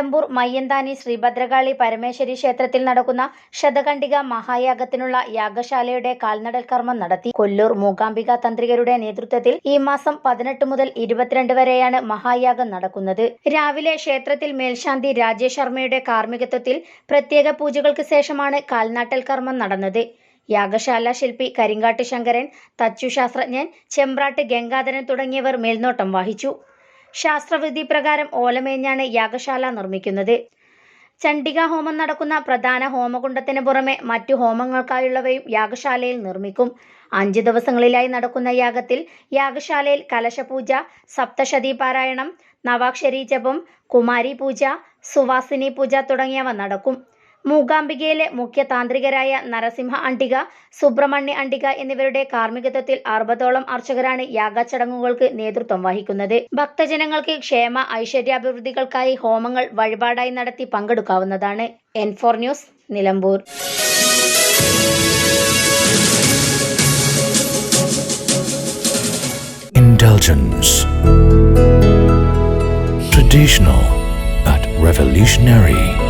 Nilambur Mayyanthani Sreebhadrakali Parameshwari ക്ഷേത്രത്തിൽ നടക്കുന്ന ശതകണ്ഠിക മഹായാഗത്തിനുള്ള യാഗശാലയുടെ കാൽനടൽ കർമ്മം നടത്തി കൊല്ലൂർ മൂകാംബിക തന്ത്രികരുടെ നേതൃത്വത്തിൽ ഈ മാസം പതിനെട്ട് മുതൽ ഇരുപത്തിരണ്ട് വരെയാണ് മഹായാഗം നടക്കുന്നത്. രാവിലെ ക്ഷേത്രത്തിൽ മേൽശാന്തി രാജേഷ് ശർമ്മയുടെ കാർമ്മികത്വത്തിൽ പ്രത്യേക പൂജകൾക്ക് ശേഷമാണ് കാൽനാട്ടൽ കർമ്മം നടന്നത്. യാഗശാല ശില്പി കരിങ്കാട്ട് ശങ്കരൻ തച്ചുശാസ്ത്രജ്ഞൻ ചെമ്പ്രാട്ട് ഗംഗാധരൻ തുടങ്ങിയവർ മേൽനോട്ടം വഹിച്ചു. ശാസ്ത്രവിധി പ്രകാരം ഓലമേഞ്ഞാണ് യാഗശാല നിർമ്മിക്കുന്നത്. ചണ്ഡിക ഹോമം നടക്കുന്ന പ്രധാന ഹോമകുണ്ടത്തിന് പുറമെ മറ്റു ഹോമങ്ങൾക്കായുള്ളവയും യാഗശാലയിൽ നിർമ്മിക്കും. അഞ്ച് ദിവസങ്ങളിലായി നടക്കുന്ന യാഗത്തിൽ യാഗശാലയിൽ കലശപൂജ സപ്തശതി പാരായണം നവാക്ഷരി ജപം കുമാരി പൂജ സുവാസിനി പൂജ തുടങ്ങിയവ നടക്കും. മൂകാംബികയിലെ മുഖ്യ താന്ത്രികരായ നരസിംഹ അണ്ടിക സുബ്രഹ്മണ്യ അണ്ടിക എന്നിവരുടെ കാർമ്മികത്വത്തിൽ അറുപതോളം അർച്ചകരാണ് യാഗചടങ്ങുകൾക്ക് നേതൃത്വം വഹിക്കുന്നത് ഭക്തജനങ്ങൾക്ക് ക്ഷേമ ഐശ്വര്യാഭിവൃദ്ധികൾക്കായി ഹോമങ്ങൾ വഴിപാടായി നടത്തി പങ്കെടുക്കാവുന്നതാണ് N four news Nilambur Indulgence. Traditional but revolutionary.